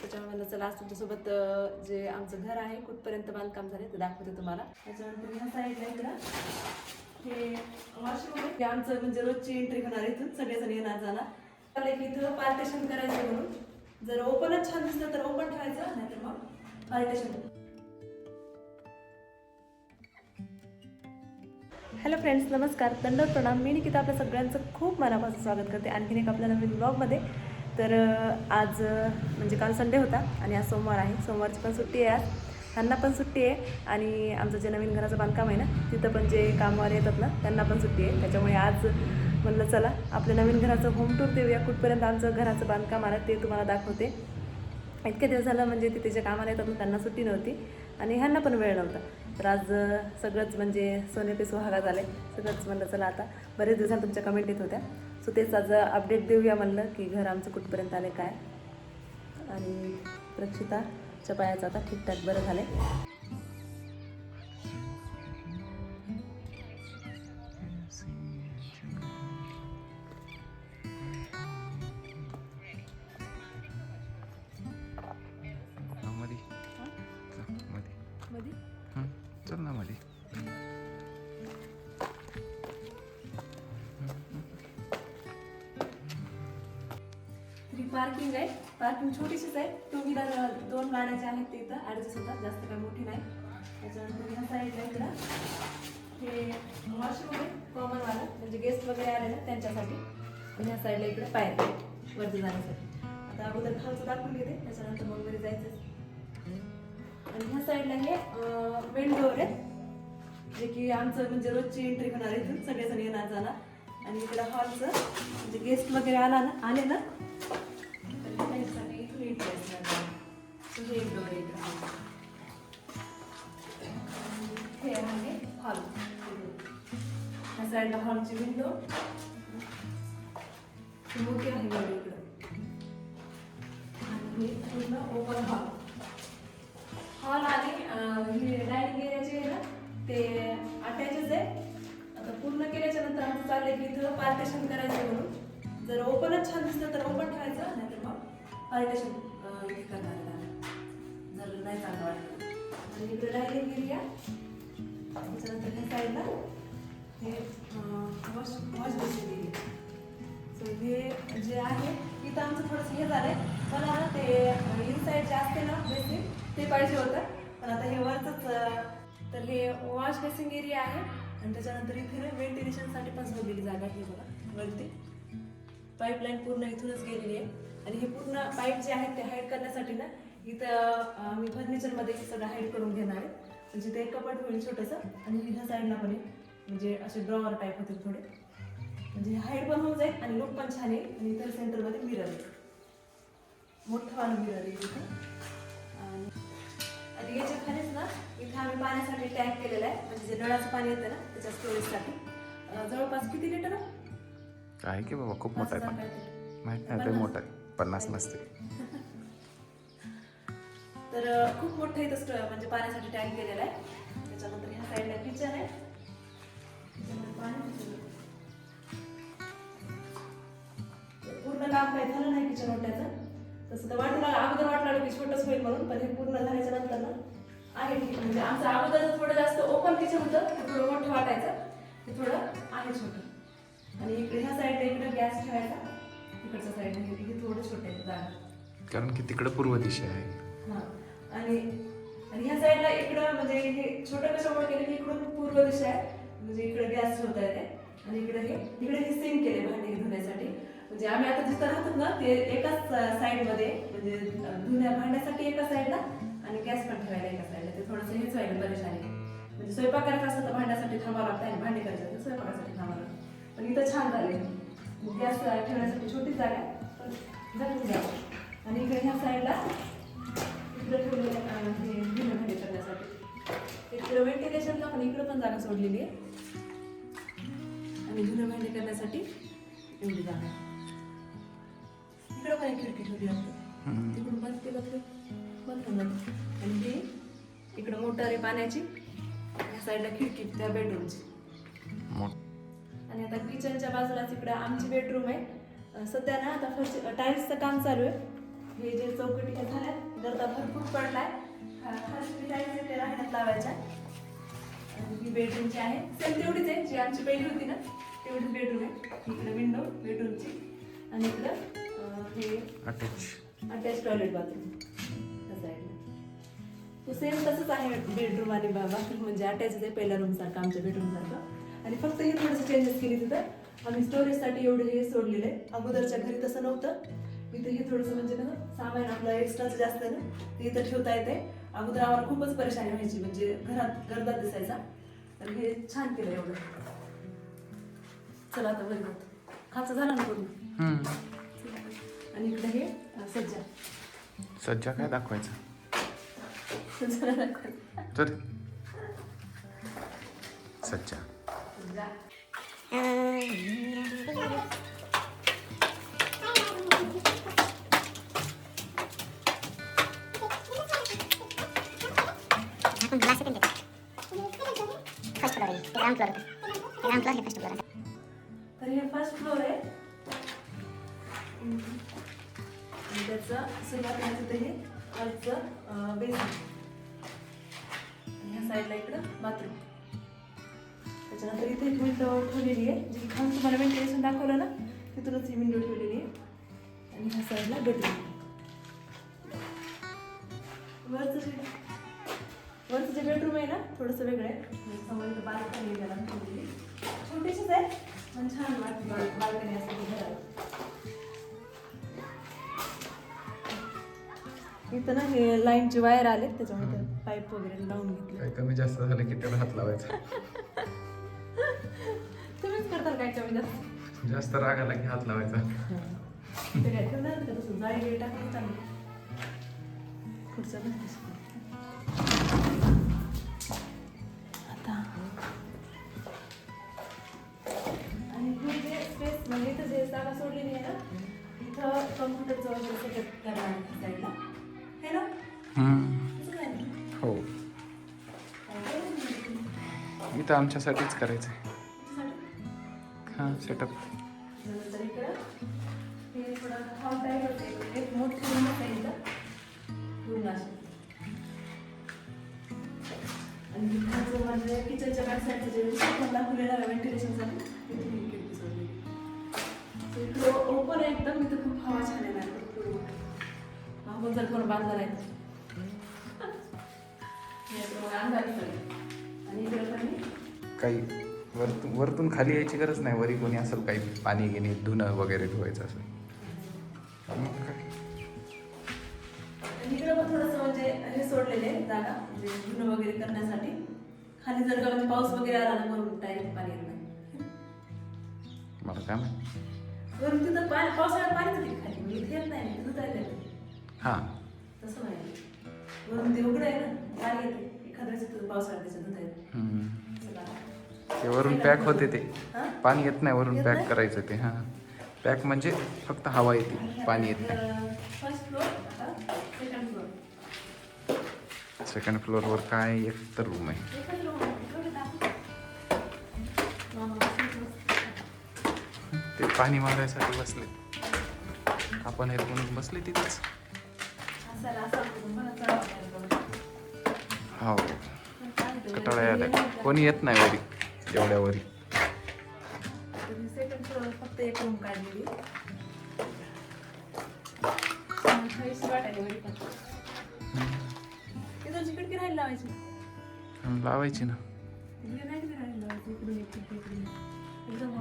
त्याच्यामुळे मला चला आज तुमच्यासोबत जे आमचं घर आहे कुठपर्यंत बांधकाम झाले ते दाखवते तुम्हाला. त्याच्यानंतर ह्या साईडला इकडं हे वॉशरूम आहे. हे आमचं म्हणजे रोजची एंट्री होणार आहे इथून सगळेजण येणार जाणार. मला की इथं पार्टेशन करायचं म्हणून. जर ओपनच छान दिसलं तर ओपन ठेवायचं नाहीतर मग पार्टेशन हॅलो फ्रेंड्स नमस्कार. दंड प्रणाम. मी निकिता आपल्या सगळ्यांचं खूप मनापासून स्वागत करते. आणखीन एक आपल्या नवीन ब्लॉगमध्ये तर आज म्हणजे काल संडे होता आणि आज सोमवार आहे. सोमवारची पण सुट्टी आहे आज. त्यांना पण सुट्टी आहे आणि आमचं जे नवीन घराचं बांधकाम आहे ना तिथं पण जे कामवाले येतात ना त्यांना पण सुट्टी आहे. त्याच्यामुळे आज म्हणलं चला आपल्या नवीन घराचं होम टूर देऊया. कुठपर्यंत आमचं घराचं बांधकाम आलं ते तुम्हाला दाखवते. इतक्या दिवस झालं म्हणजे तिथे जे कामाला येतात ना त्यांना सुट्टी नव्हती आणि ह्यांना पण वेळ नव्हता. तर आज सगळंच म्हणजे सोने पे सुहागा झाले. सगळंच म्हणलं चला आता बरेच दिवसांत तुमच्या कमेंट येत होत्या. सो तेच आज अपडेट देऊया म्हणलं की घर आमचं कुठपर्यंत आले काय? आणि रक्षिताच्या पायाचं आता ठीकठाक बरं झालं आहे पार्किंग आहे. पार्किंग छोटीशीच आहे. टू व्हीलर दोन गाड्या ज्या आहेत ते इथं. ॲडजस्ट होतात. जास्त काही मोठी नाही. त्याच्यानंतर ह्या साईडला इकडं हे वॉशरूम आहे. कॉमनवाला म्हणजे गेस्ट वगैरे आले ना त्यांच्यासाठी. आणि ह्या साईडला इकडे पायर वरती जाण्यासाठी. आता अगोदर खालचं दाखवून घेते. त्याच्यानंतर मग वगैरे जायचं आणि ह्या साईडला हे विंडोवर आहे. जे की आमचं म्हणजे रोजची एंट्री होणार आहे इथून. सगळेजण येणार जाणार. आणि इकडं हॉलचं म्हणजे गेस्ट वगैरे आला ना आले ना एक हे आहे हॉल ह्या साईडला हॉलची विंडो मोठी आहे इकडं आणि हे पूर्ण ओपन हॉल हॉल आणि हे डायनिंग आहे ना ते अटॅचच आहे आता पूर्ण केल्याच्यानंतर आमचं चाललंय की इथं पार्टेशन करायचं म्हणून. जर ओपनच छान दिसलं तर ओपन ठेवायचं. मग हे करणार जर नाही चांगलं वाटलं. आणि इकडे डायरेक्ट एरिया त्याच्यानंतर ह्या साईडला हे wash wash basin area so हे जे आहे इथं आमचं थोडंसं हे झालंय. मला ना ते इनसाईड जे असते ना बेसिन ते पाहिजे होतं. पण आता हे वरचंच तर हे वॉश बेसिंग एरिया आहे. आणि त्याच्यानंतर इथे ना व्हेंटिलेशनसाठी पण सोडलेली जागा आहे बघा. वरती. पाईपलाईन पूर्ण इथूनच गेलेली आहे. आणि हे पूर्ण पाईप जे आहेत ते हाईड करण्यासाठी ना इथं मी फर्निचरमध्ये सगळं हाईड करून घेणार आहे. म्हणजे ते कपाट होईल छोटंसं आणि ह्या साईडला पण म्हणजे असे ड्रॉवर टाईप होतील थोडे. म्हणजे हाईट पण होऊन जाईल आणि लुक पण छान येईल. आणि इतर सेंटरमध्ये मिरर आहे मोठं मिरर आहे इथे. आणि आणि याच्या खालीच ना इथे आम्ही पाण्यासाठी टँक केलेला आहे. म्हणजे जे नळाचं पाणी येतं ना त्याच्या स्टोरेजसाठी जवळपास किती लिटर आहे? की बाबा खूप मोठा आहे पण. काहीतरी. माहीत नाही ते मोठा आहे. पन्नास नसते तर खूप मोठं इथं स्टो म्हणजे पाण्यासाठी टँक केलेला आहे. त्याच्यानंतर ह्या साईडला किचन आहे. पूर्ण काम काही झालं नाही किचन ओट्याचं. तसं तर वाटलं अगोदर वाटलं की छोटंच होईल म्हणून पण हे पूर्ण झाल्याच्यानंतर ना आहे ठीक म्हणजे आमचं अगोदर थोडं जास्त ओपन किचन होतं ते थोडं मोठं वाटायचं. ते थोडं आहे छोटं. आणि इकडे ह्या साईडला इकडे गॅस ठेवायचा. इकडच्या साईडला हे थोडं छोटं आहे जागा. कारण की तिकडं पूर्व दिशा आहे. हा. आणि आणि ह्या साईडला इकडं म्हणजे हे छोटं कशामुळे केलं की इकडून पूर्व दिशा आहे. म्हणजे इकडे गॅस ठेवता येते आणि इकडे हे इकडे हे सिंक केले भांडी धुण्यासाठी. म्हणजे आम्ही आता जिथं राहतो ना ते एकाच साईडमध्ये म्हणजे धुण्या भांड्यासाठी एका साईडला आणि गॅस पण ठेवायला एका साईडला ते थोडंसं हेच व्हायला परेशानी. म्हणजे स्वयंपाक करायचा असतं तर भांड्यासाठी थांबावं लागतं आणि भांडी करायचं तर स्वयंपाकासाठी थांबावं लागतं. पण इथं छान झाले गॅस ठेवण्यासाठी छोटी जागा पण जपून द्या आणि इकडे ह्या साईडला इकडे ठेवलेलं हे धुणं भांडी करण्यासाठी. इकडे व्हेंटिलेशनला पण इकडे पण जागा सोडलेली आहे. आणि धुणं भांडी करण्यासाठी एवढी जागा. इकडे पण एक खिडकी ठेवली असते. तिकडून बंद केलं तर बंद होऊन जातं. आणि हे इकडं मोटर आहे पाण्याची. साईडला खिडकी त्या बेडरूमची आणि आता किचनच्या बाजूलाच इकडं आमची बेडरूम आहे. सध्या ना आता फर्स्ट टाईल्सचं काम चालू आहे. हे जे चौकटी झाल्यात गर्दा भरपूर पडलाय. खा- खास पिठाचे ते राहण्यात लावायच्या. आणि ही बेडरूमची आहे सेम तेवढीच आहे जी आमची पहिली होती ना तेवढीच बेडरूम आहे. इकडे विंडो बेडरूमची आणि इकडं हे attach attach toilet bathroom same तसंच आहे बेडरूम आणि बाथरूम म्हणजे अटॅच आहे पहिल्या रूम सारखं आमच्या बेडरूम सारखं. आणि फक्त हे थोडंसं चेंजेस केली तिथं. आम्ही स्टोरेजसाठी एवढे हे सोडलेले आहे. अगोदरच्या घरी तसं नव्हतं. इथं हे थोडंसं म्हणजे ना सामान आपलं एक्स्ट्राचं जास्त ना ते इथं ठेवता येते अगोदर आम्हाला खूपच परेशानी व्हायची म्हणजे घरात गर्दात दिसायचा. तर हे छान केलं एवढं. चला आता बरं खायचं झालं ना हम्म. आणि इकडे हे सज्जा. सज्जा काय दाखवायचं? सज्जा सज्जा. फर्स्ट फ्लोर आहे ग्राउंड फ्लोर ग्राउंड फ्लोर हे फर्स्ट फ्लोर तर हे फर्स्ट फ्लोर आहे हम्म. आणि त्याचं सुरुवात करायचं ते हे वरचं विंडो ठेवलेली आहे. जी खाऊन तुम्हाला वेंटिलेशन दाखवलं ना तिथूनच ही विंडो ठेवलेली आहे. आणि ह्या साईडला बेडरूम वरचं जे वरचं जे बेडरूम आहे ना थोडंसं वेगळं आहे. समोर इथं बाल्कनी त्याला ठेवलेली छोटीशीच आहे पण छान वाटते बाल्कनी घराला इथं ना हे लाईनचे वायर आले त्याच्यामुळे पाईप वगैरे लावून घेतले. कमी जास्त झालं की त्याला हात लावायचा. कमी जास्त जास्त राग आला की हात लावायचा. ते काय ठेवणार का तसं? टाकून पुढचं. आता. आणि स्पेस म्हणजे इथं जे जागा सोडलेली आहे ना इथं कम्प्युटरचं वगैरे सेटअप करणार आहे साईडला है ना. हो? इथं आमच्यासाठीच करायचं आहे हां सेटअप किचनच्या ओपन आहे एकदम इथं खूप हवा छान आहे. ना आपण जर कोण बांधलं नाही. तर. याच्यामुळे अंधार दिसतोय. आणि इकडं. काही वरतून वरतून खाली यायची गरज नाही. वरी कोणी असेल काही पाणी घेणे धुणं वगैरे धुवायचं असेल मग काय? आणि इकडं पण थोडंसं म्हणजे हे सोडलेले जागा म्हणजे धुणं वगैरे करण्यासाठी. खाली जर का म्हणजे पाऊस वगैरे आला ना वरून डायरेक्ट पाणी येत नाही. मला काय माहिती? वरून तिथं पाणी पावसाळ्यात खाली. म्हणजे इथे येत नाही तिथं जायला हां. तसं नाही. वरून ते उघडं आहे ना पाणी येते. एखाद्या वेळेस पावसाळ्यात त्याच्यात येते. असं. ते वरून पॅक होते ते? पाणी येत नाही वरून पॅक? करायचं ते हां. पॅक म्हणजे फक्त हवा येते पाणी येत नाही. सेकंड फ्लोअरवर काय एक तर रूम आहे. ते पाणी मारायसाठी बसले. आपण हे म्हणून बसले तिथेच. हो. कटाळा यायला? कोणी येत नाही वरी. एवढ्या वरी सेकंड फ्लोअर फक्त एक रूम काढलेली खायची वाटायला वरी पण तिथं खिडकी राहायला लावायची ना.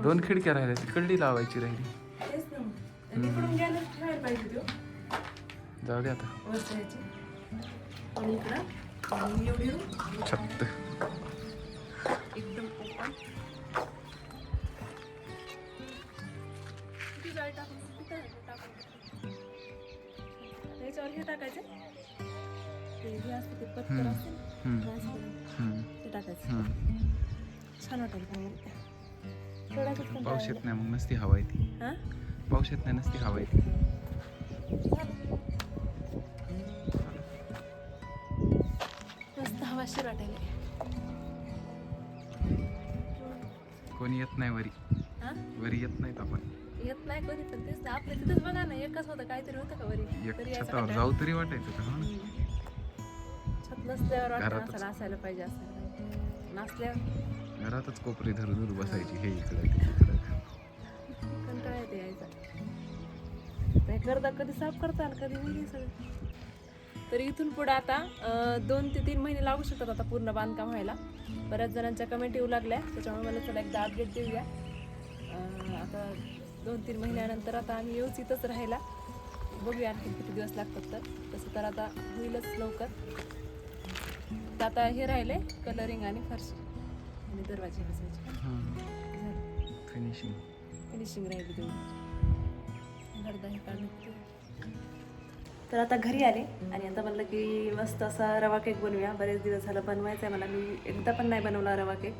दोन खिडक्या राहिल्या तिकडली लावायची राहिली. जाऊ दे आता. वरच्या पाऊस येत. नाही मग नसती हवा येते हा? पाऊस येत नाही नसती हवा येते हवाशीर वाटायला कोणी येत नाही वरी हा वरी येत नाहीत आपण येत नाही कधी पण तेच ना आपल्या तिथंच बघा ना एकच होतं काहीतरी होतं का वरी तरी छतावर. जाऊ तरी वाटायचं का हो? छत नसल्यावर वाटतं घरातच. असायला पाहिजे असं नसल्यावर घरातच कोपरी धरू धरू बसायची हे इकडं ते यायचा. नाही करता कधी साफ करता आणि कधी नाही सगळं. तर इथून पुढे आता दोन ते तीन महिने लागू शकतात आता पूर्ण बांधकाम व्हायला. बऱ्याच जणांच्या कमेंट येऊ लागल्या त्याच्यामुळे मला चला एकदा अपडेट देऊया. आता दोन तीन महिन्यानंतर आता आम्ही येऊच इथंच राहायला. बघूया आणखी किती दिवस लागतात तर. तसं तर आता होईलच लवकर. तर आता हे राहिले कलरिंग आणि फरशी. आणि दरवाजे बसायचे फिनिशिंग फिनिशिंग राहिली तेवढी. हे काढून तर आता घरी आले आणि आता म्हणलं की मस्त असा रवा केक बनवूया. बरेच दिवस झालं बनवायचा आहे मला. मी एकदा पण नाही बनवला रवा केक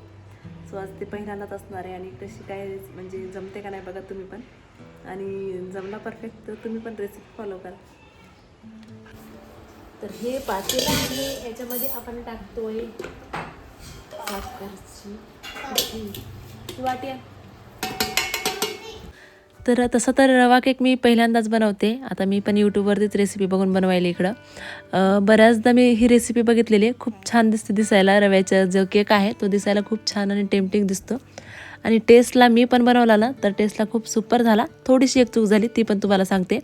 सो आज ते पहिल्यांदाच असणार आहे आणि कशी काय म्हणजे जमते का नाही बघा तुम्ही पण. आणि जमला परफेक्ट तर तुम्ही पण रेसिपी फॉलो करा. तर हे पातेलं आहे. याच्यामध्ये आपण टाकतोय साखरची वाटी. तर तसं तर रवा केक मी पहिल्यांदाच बनवते. आता मी पण यूट्यूबवरतीच रेसिपी बघून बनवायली इकडं. बऱ्याचदा मी ही रेसिपी बघितलेली आहे. खूप छान दिसते दिसायला. रव्याचा जो केक आहे तो दिसायला खूप छान आणि टेम्पटिंग दिसतो. आणि टेस्टला मी पण बनवला ना तर टेस्टला खूप सुपर झाला. थोडीशी एक चूक झाली ती पण तुम्हाला सांगते.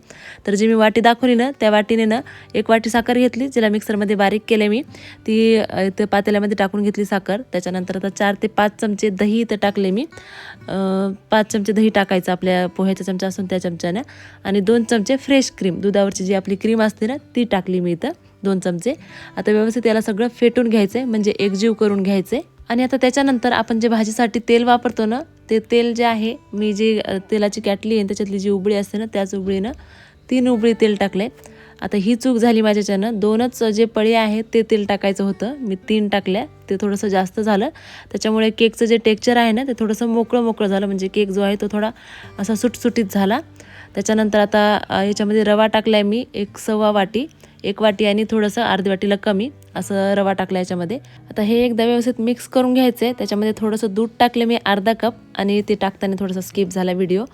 तर जी मी वाटी दाखवली ना त्या वाटीने ना एक वाटी साखर घेतली जिला मिक्सरमध्ये बारीक केले मी. ती इथं पातेल्यामध्ये टाकून घेतली साखर. त्याच्यानंतर आता चार ते पाच चमचे दही इथं टाकले मी. पाच चमचे दही टाकायचं आपल्या पोह्याचा चमचा असून त्या चमच्यानं. आणि दोन चमचे फ्रेश क्रीम दुधावरची जी आपली क्रीम असते ना ती टाकली मी इथं दोन चमचे. आता व्यवस्थित याला सगळं फेटून घ्यायचं आहे म्हणजे एकजीव करून घ्यायचं आहे आणि आता त्याच्यानंतर आपण जे भाजीसाठी तेल वापरतो ना ते तेल जे आहे मी जी तेलाची कॅटली आहे त्याच्यातली जी उबळी असते ना त्याच उबळीनं तीन उबळी तेल टाकले आता ही चूक झाली माझ्याच्यानं. दोनच जे पळी आहेत ते तेल टाकायचं होतं. मी तीन टाकल्या. ते थोडंसं जास्त झालं. त्याच्यामुळे केकचं जे टेक्चर आहे ना ते थोडंसं मोकळं मोकळं झालं. म्हणजे केक जो आहे तो थोडा असा सुटसुटीत झाला. त्याच्यानंतर आता याच्यामध्ये रवा टाकला आहे मी एक सव्वा वाटी. एक वाटी आणि थोडंसं अर्धी वाटीला कमी असं रवा टाकला याच्यामध्ये. आता हे एकदा व्यवस्थित मिक्स करून घ्यायचं आहे त्याच्यामध्ये थोडंसं दूध टाकले मी अर्धा कप आणि ते टाकताना थोडंसं स्किप झाला व्हिडिओ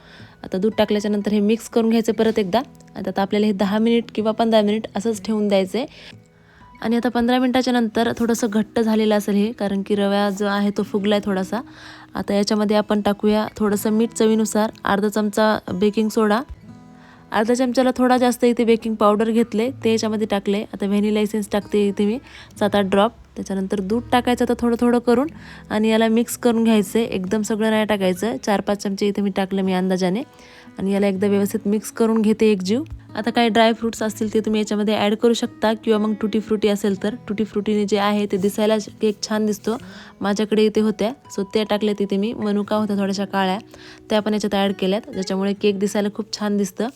आता दूध टाकल्याच्यानंतर हे मिक्स करून घ्यायचं परत एकदा. आता आता आपल्याला हे दहा मिनिट किंवा पंधरा मिनिट असंच ठेवून द्यायचं आहे आणि आता पंधरा मिनटाच्या नंतर थोडंसं घट्ट झालेलं असेल हे कारण की रव्या जो आहे तो फुगला आहे थोडासा. आता याच्यामध्ये आपण टाकूया थोडंसं मीठ चवीनुसार. अर्धा चमचा बेकिंग सोडा अर्धा चमच्याला थोडा जास्त इथे बेकिंग पावडर घेतले ते याच्यामध्ये टाकले. आता व्हॅनिला एसेन्स टाकते इथे मी सात आठ ड्रॉप त्याच्यानंतर दूध टाकायचं तर थोडं थोडं करून आणि याला मिक्स करून घ्यायचं. आहे एकदम सगळं नाही टाकायचं. चार पाच चमचे इथे मी टाकलं मी अंदाजाने. आणि याला एकदा व्यवस्थित मिक्स करून घेते एक जीव. आता काही ड्रायफ्रुट्स असतील ते तुम्ही याच्यामध्ये ॲड करू शकता किंवा मग टुटी फ्रुटी असेल तर. टुटी फ्रुटीने जे आहे ते दिसायला केक छान दिसतो. माझ्याकडे इथे होत्या. सो त्या टाकल्या तिथे मी. मनुका होत्या थोड्याशा काळ्या. त्या पण याच्यात ॲड केल्यात. ज्याच्यामुळे केक दिसायला खूप छान दिसतं.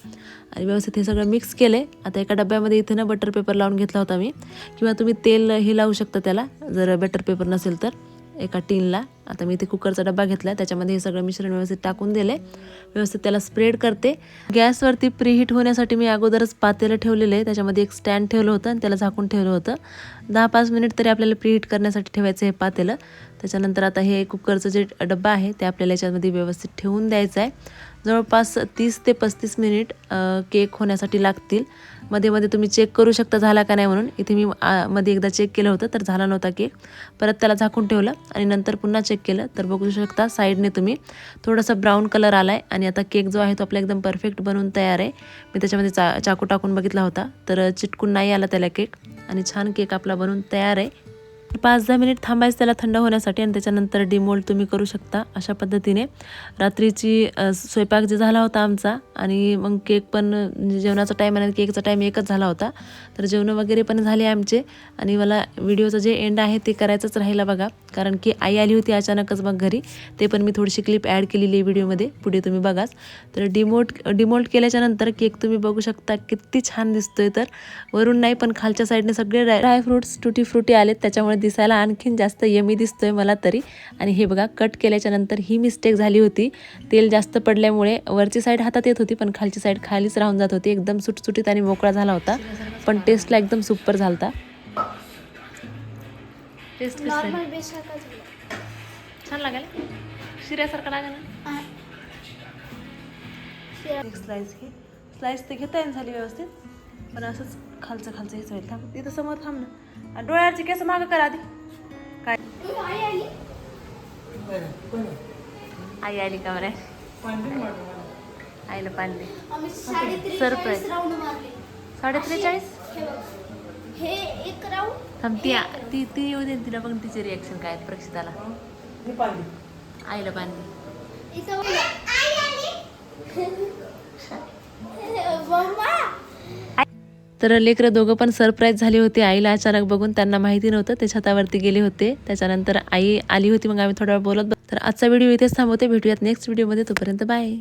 आणि व्यवस्थित हे सगळं मिक्स केले आता एका डब्यामध्ये इथे ना बटर पेपर लावून घेतला होता मी. किंवा तुम्ही तेल हे लावू शकता त्याला. जर बटर पेपर नसेल तर. एका टीनला. आता मी इथे कुकरचा डबा घेतला त्याच्यामध्ये हे सगळं मिश्रण व्यवस्थित टाकून दिले. व्यवस्थित त्याला स्प्रेड करते. गॅसवरती प्रीहीट होण्यासाठी मी अगोदरच पातेलं ठेवलेलं आहे. त्याच्यामध्ये एक स्टँड ठेवलं होतं आणि त्याला झाकून ठेवलं होतं. दहा पाच मिनिट तरी आपल्याला प्रीहीट करण्यासाठी ठेवायचं हे पातेलं. त्याच्यानंतर आता हे कुकरचं जे डब्बा आहे ते आपल्याला याच्यामध्ये व्यवस्थित ठेवून द्यायचं आहे. जवळपास तीस ते पस्तीस मिनिट केक होण्यासाठी लागतील. मध्ये मध्ये तुम्ही चेक करू शकता झाला का नाही म्हणून. इथे मी आ, मध्ये एकदा चेक केलं होतं तर झाला नव्हता केक. परत त्याला झाकून ठेवलं आणि नंतर पुन्हा चेक केलं तर बघू शकता साईडने तुम्ही थोडासा ब्राऊन कलर आला आहे आणि आता केक जो आहे तो आपला एकदम परफेक्ट बनवून तयार आहे. मी त्याच्यामध्ये चा चाकू टाकून बघितला होता तर चिटकून नाही आला त्याला केक. आणि छान केक आपला बनवून तयार आहे. पाच दहा मिनिट थांबायचं त्याला थंड होण्यासाठी आणि त्याच्यानंतर डिमोल्ड तुम्ही करू शकता अशा पद्धतीने. रात्रीची स्वयंपाक जे झाला होता आमचा आणि मग केक पण म्हणजे जेवणाचा टाईम आणि केकचा टाईम एकच झाला होता. तर जेवणं वगैरे पण झाले आमचे आणि मला व्हिडिओचं जे एंड आहे ते करायचंच राहिला बघा. कारण की आई आली होती अचानकच मग घरी. ते पण मी थोडीशी क्लिप ॲड केलेली आहे व्हिडिओमध्ये पुढे तुम्ही बघाच. तर डिमोट डिमोल्ट केल्याच्यानंतर केक तुम्ही बघू शकता. किती छान दिसतोय तर. वरून नाही पण खालच्या साईडने सगळे ड्राय ड्रायफ्रुट्स टुटी फ्रुटी आलेत. त्याच्यामुळे दिसायला आणखीन जास्त यमी दिसतोय मला तरी. आणि हे बघा कट केल्याच्यानंतर ही मिस्टेक झाली होती. तेल जास्त पडल्यामुळे वरची साईड हातात येत होती पण खालची साईड खालीच राहून जात होती. एकदम सुटसुटीत आणि मोकळा झाला होता. पण टेस्टला एकदम सुपर झाला होता टेस्ट नॉर्मल बेसारखंच छान लागेल शिऱ्यासारखं लागेल ना एक स्लाइस घे. स्लाइस ते घेता येईन झाली व्यवस्थित. पण असंच खालचं खालचं हेच होईल. थांब इथं समोर थांब ना. आणि डोळ्याचे केस मागं करा आधी. काय? आई आली? का बरं? आईला पाणी आम्ही साडे Surprise. त्रेचाळीस राऊंड मारले. साडे त्रेचाळीस हे बघ. हे एक राऊंड? थांब ती ती ती येऊ दे तिला बघ तिचे रिॲक्शन काय आहेत. प्रक्षिताला आईला इथं. मम्मा तर लेकरं दोघं पण सरप्राईज झाले होते. आईला अचानक बघून त्यांना माहिती नव्हतं. ते छतावरती गेले होते. त्याच्यानंतर आई आली होती मग आम्ही थोडा वेळ बोलत बस- तर आजचा व्हिडिओ इथेच थांबवते. भेटूयात नेक्स्ट व्हिडिओमध्ये तोपर्यंत बाय